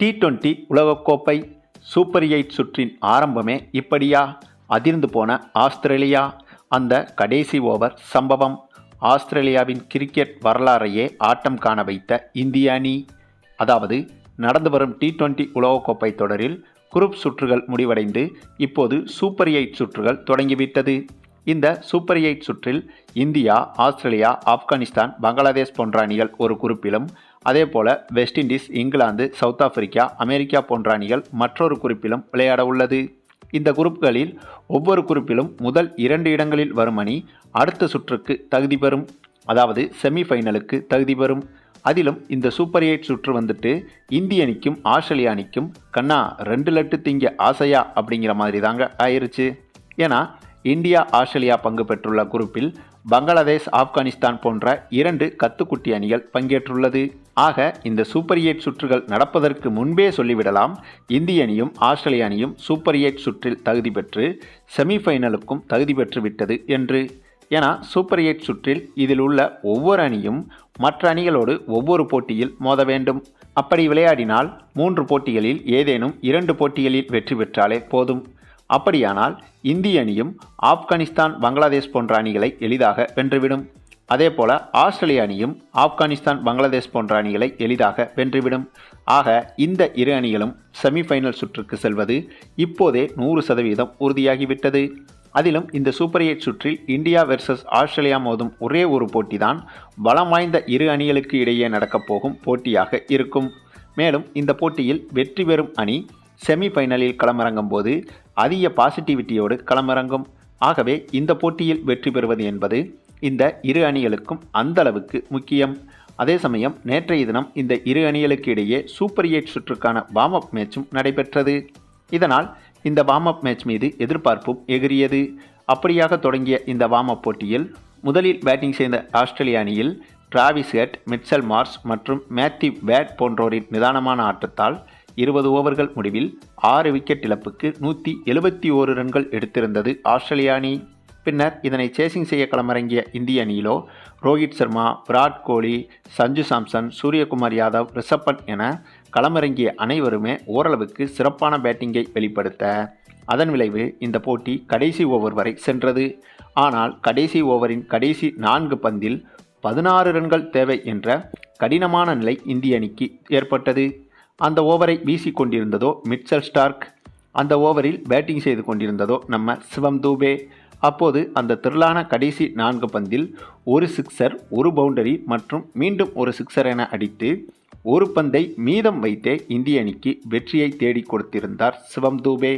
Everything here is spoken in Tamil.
டி டுவெண்ட்டி உலகக்கோப்பை சூப்பர் எயிட் சுற்றின் ஆரம்பமே இப்படியா? அதிர்ந்து போன ஆஸ்திரேலியா. அந்த கடைசி ஓவர் சம்பவம். ஆஸ்திரேலியாவின் கிரிக்கெட் வரலாறையே ஆட்டம் காண வைத்த இந்திய அணி. அதாவது நடந்து வரும் டி டுவெண்ட்டி உலகக்கோப்பை தொடரில் குரூப் சுற்றுகள் முடிவடைந்து இப்போது சூப்பர் எயிட் சுற்றுகள் தொடங்கிவிட்டது. இந்த சூப்பர் எயிட் சுற்றில் இந்தியா ஆஸ்திரேலியா ஆப்கானிஸ்தான் பங்களாதேஷ் போன்ற அணிகள் ஒரு அதே போல West Indies England South Africa America போன்ற அணிகள் மற்றொரு குறிப்பிலும் விளையாட உள்ளது. இந்த குரூப்களில் ஒவ்வொரு குறிப்பிலும் முதல் இரண்டு இடங்களில் வரும் அணி அடுத்த சுற்றுக்கு தகுதி பெறும். அதாவது செமிஃபைனலுக்கு தகுதி பெறும். அதிலும் இந்த சூப்பர் எயிட் சுற்று வந்துட்டு இந்திய அணிக்கும் ஆஸ்திரேலியா அணிக்கும் கண்ணா ரெண்டு லட்டு திங்க ஆசையா அப்படிங்கிற மாதிரி தாங்க ஆயிருச்சு. ஏன்னா இந்தியா ஆஸ்திரேலியா பங்கு பெற்றுள்ள குரூப்பில் பங்களாதேஷ் ஆப்கானிஸ்தான் போன்ற இரண்டு கத்துக்குட்டி அணிகள் பங்கேற்றுள்ளது. ஆக இந்த சூப்பர் எயிட் சுற்றுகள் நடப்பதற்கு முன்பே சொல்லிவிடலாம். இந்திய அணியும் ஆஸ்திரேலிய அணியும் சூப்பர் எயிட் சுற்றில் தகுதி பெற்று செமிஃபைனலுக்கும் தகுதி பெற்று விட்டது என்று. ஏன்னா சூப்பர் எயிட் சுற்றில் இதில் உள்ள ஒவ்வொரு அணியும் மற்ற அணிகளோடு ஒவ்வொரு போட்டியில் மோத வேண்டும். அப்படி விளையாடினால் மூன்று போட்டிகளில் ஏதேனும் இரண்டு போட்டிகளில் வெற்றி பெற்றாலே போதும். அப்படியானால் இந்திய அணியும் ஆப்கானிஸ்தான் பங்களாதேஷ் போன்ற அணிகளை எளிதாக வென்றுவிடும். அதேபோல ஆஸ்திரேலிய அணியும் ஆப்கானிஸ்தான் பங்களாதேஷ் போன்ற அணிகளை எளிதாக வென்றுவிடும். ஆக இந்த இரு அணிகளும் செமிஃபைனல் சுற்றுக்கு செல்வது இப்போதே நூறு சதவீதம் உறுதியாகிவிட்டது. அதிலும் இந்த சூப்பர் எயிட் சுற்றில் இந்தியா வெர்சஸ் ஆஸ்திரேலியா மோதும் ஒரே ஒரு போட்டிதான் பலம் வாய்ந்த இரு அணிகளுக்கு இடையே நடக்கப் போகும் போட்டியாக இருக்கும். மேலும் இந்த போட்டியில் வெற்றி பெறும் அணி செமிஃபைனலில் களமிறங்கும் போது அதிக பாசிட்டிவிட்டியோடு களமிறங்கும். ஆகவே இந்த போட்டியில் வெற்றி பெறுவது என்பது இந்த இரு அணிகளுக்கும் அந்தளவுக்கு முக்கியம். அதே சமயம் நேற்றைய தினம் இந்த இரு அணிகளுக்கு இடையே சூப்பர் எயிட் சுற்றுக்கான வார்ம் அப் மேட்சும் நடைபெற்றது. இதனால் இந்த வார்ம் அப் மேட்ச் மீது எதிர்பார்ப்பும் எகிரியது. அப்படியாக தொடங்கிய இந்த வார்ம் அப் போட்டியில் முதலில் பேட்டிங் செய்த ஆஸ்திரேலிய அணியில் டிராவிஸ் ஹெட் மிட்சல் மார்ஸ் மற்றும் மேத்யூ பேட் போன்றோரின் நிதானமான ஆட்டத்தால் இருபது ஓவர்கள் முடிவில் ஆறு விக்கெட் இழப்புக்கு நூற்றி எழுபத்தி ஓரு ரன்கள் எடுத்திருந்தது ஆஸ்திரேலிய அணி. பின்னர் இதனை சேசிங் செய்ய களமிறங்கிய இந்திய அணியிலோ ரோஹித் சர்மா விராட் கோலி சஞ்சு சாம்சன் சூரியகுமார் யாதவ் ரிஷப் பண்ட் என களமிறங்கிய அனைவருமே ஓரளவுக்கு சிறப்பான பேட்டிங்கை வெளிப்படுத்த அதன் விளைவு இந்த போட்டி கடைசி ஓவர் வரை சென்றது. ஆனால் கடைசி ஓவரின் கடைசி நான்கு பந்தில் பதினாறு ரன்கள் தேவை என்ற கடினமான நிலை இந்திய அணிக்கு ஏற்பட்டது. அந்த ஓவரை வீசி கொண்டிருந்ததோ மிட்சல் ஸ்டார்க்? அந்த ஓவரில் பேட்டிங் செய்து கொண்டிருந்ததோ நம்ம சிவம் தூபே. அப்போது அந்த திரளான கடைசி நான்கு பந்தில் ஒரு சிக்ஸர் ஒரு பவுண்டரி மற்றும் மீண்டும் ஒரு சிக்ஸர் என அடித்து ஒரு பந்தை மீதம் வைத்தே இந்திய அணிக்கு வெற்றியை தேடி கொடுத்திருந்தார் சிவம் தூபே.